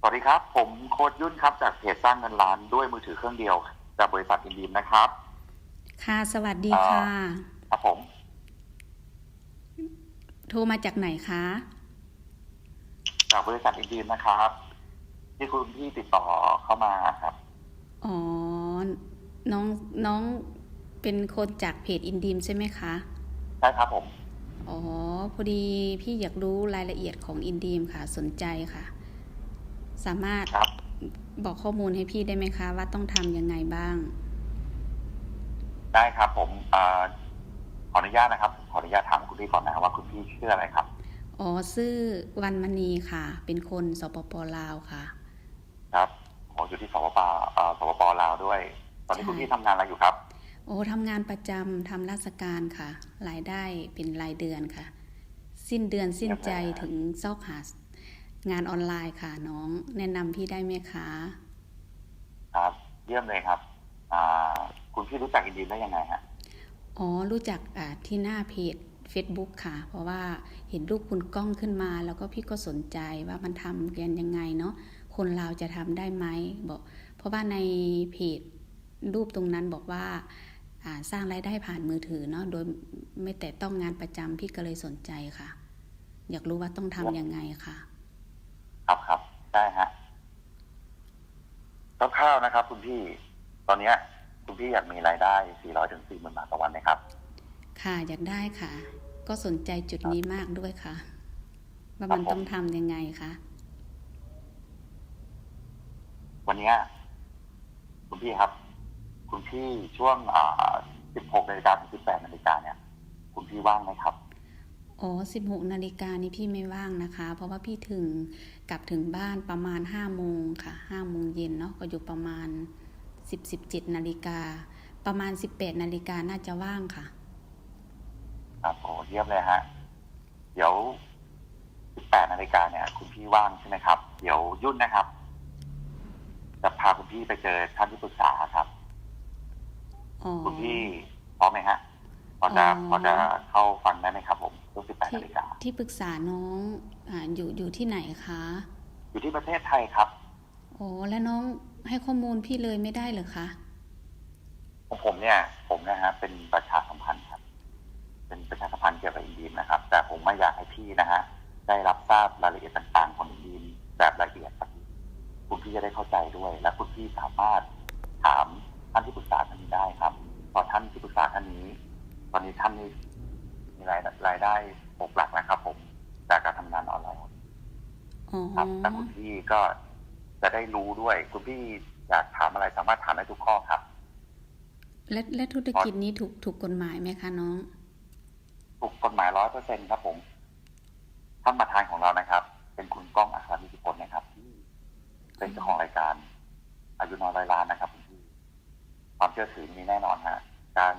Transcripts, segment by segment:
สวัสดีครับ ผมโค้ดยุ่นครับ จากเพจสร้างเงินล้านด้วยมือถือเครื่องเดียว จากบริษัทอินดีมนะครับ ค่ะ สวัสดีค่ะ ครับผม โทรมาจากไหนคะ จากบริษัทอินดีมนะครับ ที่คุณพี่ติดต่อเข้ามาครับ อ๋อ น้องน้องเป็นคนจากเพจอินดีมใช่ไหมคะ ใช่ครับผม อ๋อ พอดีพี่อยากรู้รายละเอียดของอินดีมค่ะ สนใจค่ะ สามารถครับบอกข้อมูลให้พี่ได้ไหมคะ ว่าต้องทำยังไงบ้าง ได้ครับผมอ่าขออนุญาตนะครับ ขออนุญาตถามคุณพี่ก่อนนะว่าคุณพี่ชื่ออะไรครับ อ๋อซื่อวันมณีค่ะ เป็นคนสปปลาวค่ะ ครับผมอยู่ที่สปปเอ่อสปปลาวด้วย ตอนนี้ใช่คุณพี่ทำงานอะไรอยู่ครับ โอ้ทำงานประจำทำราชการค่ะ รายได้เป็นรายเดือนค่ะ สิ้นเดือนสิ้นใจถึงซอกหา งานออนไลน์ค่ะน้อง แนะนำพี่ได้ไหมคะ ครับ เยี่ยมเลยครับอ่าคุณพี่รู้จักอินดีมได้ยังไงฮะอ๋อรู้จักอ่าที่หน้าเพจ Facebook ค่ะ เพราะว่าเห็นรูปคุณก้องขึ้นมา แล้วก็พี่ก็สนใจว่ามันทำกันยังไงเนาะคนเราวจะทำได้ไหมบอก เพราะว่าในเพจรูปตรงนั้นบอกว่าอ่าสร้างรายได้ผ่านมือถือเนาะโดยไม่แต่ต้องงานประจำพี่ก็เลยสนใจค่ะ อยากรู้ว่าต้องทำยังไงค่ะ ครับครับได้ฮะคร่าวๆนะครับ คุณพี่ ตอนเนี้ย คุณพี่อยากมีรายได้ 400ถึง40,000 บาทต่อวันไหมครับ ค่ะอยากได้ค่ะ ก็สนใจจุดนี้มากด้วยค่ะ ว่ามันครับผม ต้องทำยังไงคะวันเนี้ยคุณพี่ครับ คุณพี่ช่วงอ่า16นาฬิกาถึง18นาฬิกาเนี่ย คุณพี่ว่างไหมครับ อ๋อ16นาฬิกานี้พี่ไม่ว่างนะคะ เพราะว่าพี่ถึงกลับถึงบ้านประมาณ5โมงค่ะ5โมงเย็นเนาะก็อยู่ประมาณ 10 17นาฬิกาประมาณ 18นาฬิกาน่าจะว่างค่ะ ครับโอ้เยี่ยมเลยฮะ เดี๋ยว 18นาฬิกาเนี่ย คุณพี่ว่างใช่ไหมครับ เดี๋ยวยุ่นนะครับ จะพาคุณพี่ไปเจอท่านที่ปรึกษาครับอ๋อคุณพี่พร้อมไหมฮะพอจะอ๋อพอจะเข้าฟังได้ไหมครับผมช่วง 18ที่นาฬิกาที่ปรึกษาน้องอ่าอยู่อยู่ที่ไหนคะ อยู่ที่ประเทศไทยครับอ๋อแล้วน้องให้ข้อมูลพี่เลยไม่ได้เหรอคะของผมเนี่ย ผมนะฮะเป็นประชาสัมพันธ์ครับ เป็นประชาสัมพันธ์เกี่ยวกับอินดีมนะครับ แต่ผมไม่อยากให้พี่นะฮะได้รับทราบรายละเอียดต่างๆ ของอินดีมแบบละเอียดครับคุณพี่จะได้เข้าใจด้วย และคุณพี่สามารถถามท่านที่ปรึกษาท่านนี้ได้ครับเพราะท่านที่ปรึกษาท่านนี้ ตอนนี้ท่านนี้ มีรายรายได้หกหลักนะครับ ผม จากการทำงานออนไลน์อ๋อครับแต่คุณพี่ก็จะได้รู้ด้วย คุณพี่อยากถามอะไรสามารถถามได้ทุกข้อครับ และและธุรกิจนี้ถูกถูกกฎหมายไหมคะน้อง ถูกกฎหมายร้อยเปอร์เซ็นครับผมท่านประธานของเรานะครับ เป็นคุณก้องอัครมิตรผลนะครับที่เป็นเจ้าของรายการ อายุน้อยร้อยล้านนะครับคุณพี่ความเชื่อถือมีแน่นอนฮะการ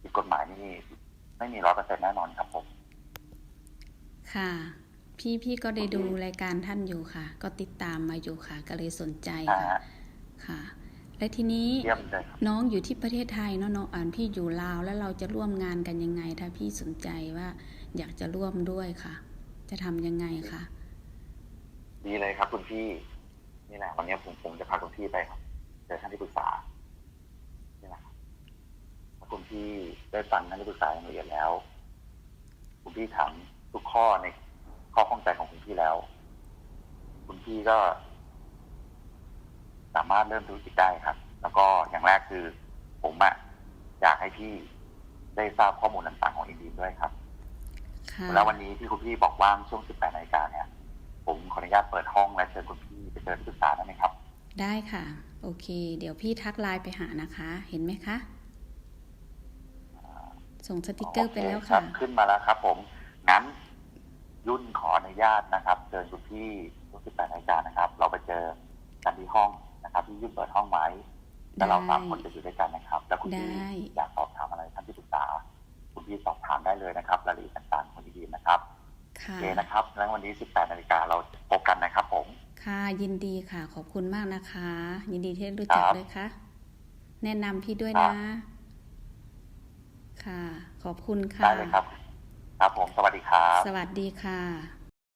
ผิดกฎหมายนี่ ไม่มีร้อยเปอร์เซ็นแน่นอนครับผม ค่ะ พี่พี่ก็ได้ดูรายการท่านอยู่ค่ะ ก็ติดตามมาอยู่ค่ะ ก็เลยสนใจอ่าค่ะ ค่ะ และทีนี้เยี่ยมเลยครับน้องอยู่ที่ประเทศไทยเนาะน้องอ่านพี่อยู่ลาวแล้วเราจะร่วมงานกันยังไง ถ้าพี่สนใจว่าอยากจะร่วมด้วยค่ะ จะทำยังไงคะดีเลยครับคุณพี่นี่แหละวันนี้ผมผมจะพาคุณพี่ไปครับเจอท่านที่ปรึกษานี่แหละครับถ้าคุณพี่ ได้ฟังท่านที่ปรึกษาอย่างละเอียดแล้วคุณพี่ถามทุกข้อในข้อข้องใจของคุณพี่แล้ว คุณพี่ก็ สามารถเริ่มธุรกิจได้ครับ แล้วก็อย่างแรกคือ ผมอะอยากให้พี่ได้ทราบข้อมูลต่างๆของอินดีมด้วยครับค่ะแล้ววันนี้ที่คุณพี่บอกว่างช่วง 18นาฬิกาเนี่ย ผมขออนุญาตเปิดห้องและเชิญคุณพี่ไปเจอที่ปรึกษาได้ไหมครับ ได้ค่ะ โอเค เดี๋ยวพี่ทักไลน์ไปหานะคะ เห็นไหมคะ ส่งสติกเกอร์ไปแล้วโอเค่ะรับขึ้นมาแล้วครับผมงั้นยุ่นขออนุญาตนะครับเชิญคุณพี่ช่วง18นาฬิกานะครับ เราไปเจอกันที่ห้องนะครับที่ยุ่นเปิดห้องไว้แล้วเราสามคนจะอยู่ด้วยกันนะครับ แล้วคุณพี่ได้อยากสอบถามอะไรท่านที่ปรึกษา คุณพี่สอบถามได้เลยนะครับรายละเอียดต่างๆของดีๆนะครับโอค่ะเคนะครับแล้ววันนี้ 18นาฬิกาเราพบกันนะครับ ผม ค่ะยินดีค่ะ ขอบคุณมากนะคะ ยินดีที่ได้รู้จักครับด้วยค่ะ แนะนำพี่ด้วยครันะบ ค่ะ ขอบคุณค่ะได้เลยครับ ครับผม สวัสดีครับ สวัสดีค่ะ